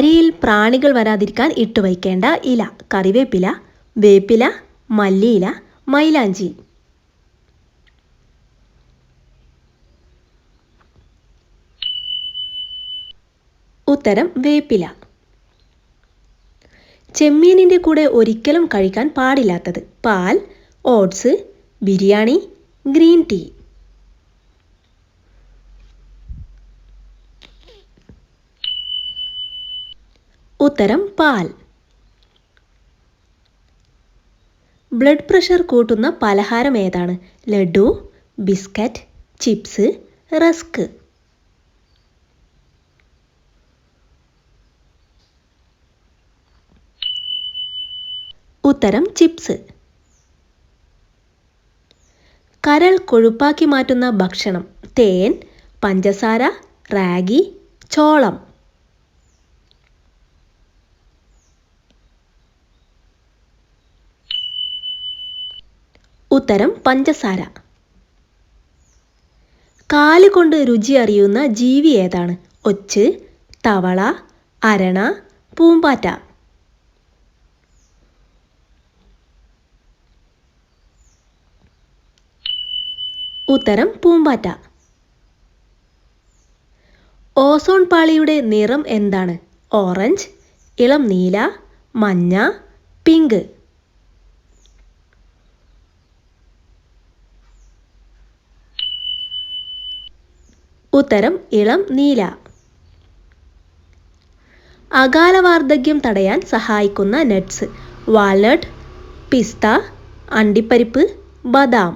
അരിയിൽ പ്രാണികൾ വരാതിരിക്കാൻ ഇട്ടുവയ്ക്കേണ്ട ഇല കറിവേപ്പില വേപ്പില മല്ലിയില മൈലാഞ്ചി. ഉത്തരം വേപ്പില. ചെമ്മീനിന്റെ കൂടെ ഒരിക്കലും കഴിക്കാൻ പാടില്ലാത്തത് പാൽ ഓട്സ് ബിരിയാണി ഗ്രീൻ ടീ. ഉത്തരം പാൽ. ബ്ലഡ് പ്രഷർ കൂട്ടുന്ന പലഹാരം ഏതാണ്? Laddu biscuit chips rusk. ഉത്തരം ചിപ്സ്. കരൾ കൊഴുപ്പാക്കി മാറ്റുന്ന ഭക്ഷണം. തേൻ പഞ്ചസാര റാഗി ചോളം. ഉത്തരം പഞ്ചസാര. കാലുകൊണ്ട് രുചി അറിയുന്ന ജീവി ഏതാണ്? ഒച്ച് തവള അരണ പൂമ്പാറ്റ. ഉത്തരം പൂമ്പാറ്റ. ഓസോൺ പാളിയുടെ നിറം എന്താണ്? ഓറഞ്ച് ഇളം നീല മഞ്ഞ പിങ്ക്. ഉത്തരം ഇളം നീല. അകാല വാർദ്ധക്യം തടയാൻ സഹായിക്കുന്ന നട്ട്സ്. വാൾനട്ട് പിസ്ത അണ്ടിപ്പരിപ്പ് ബദാം.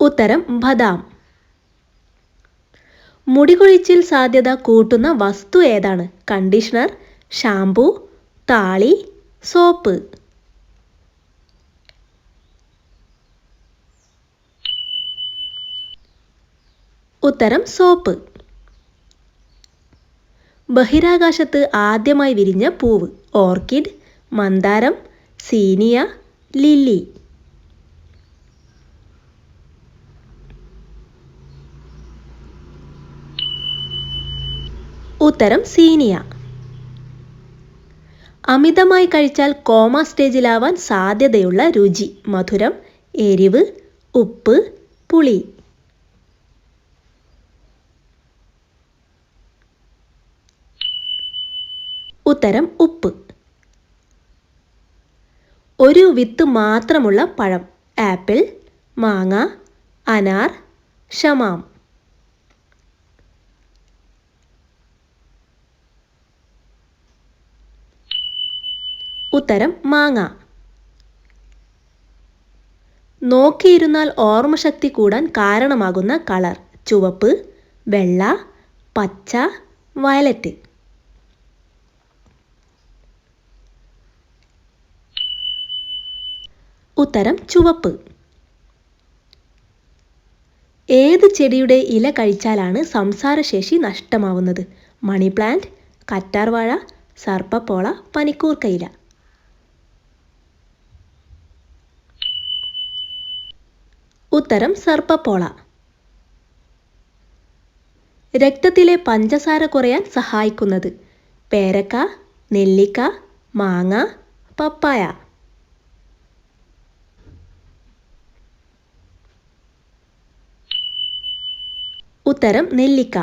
ഉത്തരം ബദാം. മുടികൊഴിച്ചിൽ സാധ്യത കൂട്ടുന്ന വസ്തു ഏതാണ്? കണ്ടീഷണർ ഷാംപൂ താളി സോപ്പ്. ഉത്തരം സോപ്പ്. ബഹിരാകാശത്ത് ആദ്യമായി വിരിഞ്ഞ പൂവ് ഓർക്കിഡ് മന്ദാരം സീനിയ ലില്ലി. ഉത്തരം സീനിയ. അമിതമായി കഴിച്ചാൽ കോമ സ്റ്റേജിലാവാൻ സാധ്യതയുള്ള രുചി മധുരം എരിവ് ഉപ്പ് പുളി. ഉത്തരം ഉപ്പ്. ഒരു വിത്ത് മാത്രമുള്ള പഴം. ആപ്പിൾ മാങ്ങ അനാർ ഷമാം. ഉത്തരം മാങ്ങ. നോക്കിയിരുന്നാൽ ഓർമ്മശക്തി കൂടാൻ കാരണമാകുന്ന കളർ. ചുവപ്പ് വെള്ള പച്ച വയലറ്റ്. ഉത്തരം ചുവപ്പ്. ഏത് ചെടിയുടെ ഇല കഴിച്ചാലാണ് സംസാരശേഷി നഷ്ടമാവുന്നത്? മണി പ്ലാന്റ് കറ്റാർവാഴ സർപ്പപ്പോള പനിക്കൂർക്കയില ഉത്തരം സർപ്പപ്പോള. രക്തത്തിലെ പഞ്ചസാര കുറയാൻ സഹായിക്കുന്നത് പേരക്ക നെല്ലിക്ക മാങ്ങ പപ്പായ. ഉത്തരം നെല്ലിക്ക.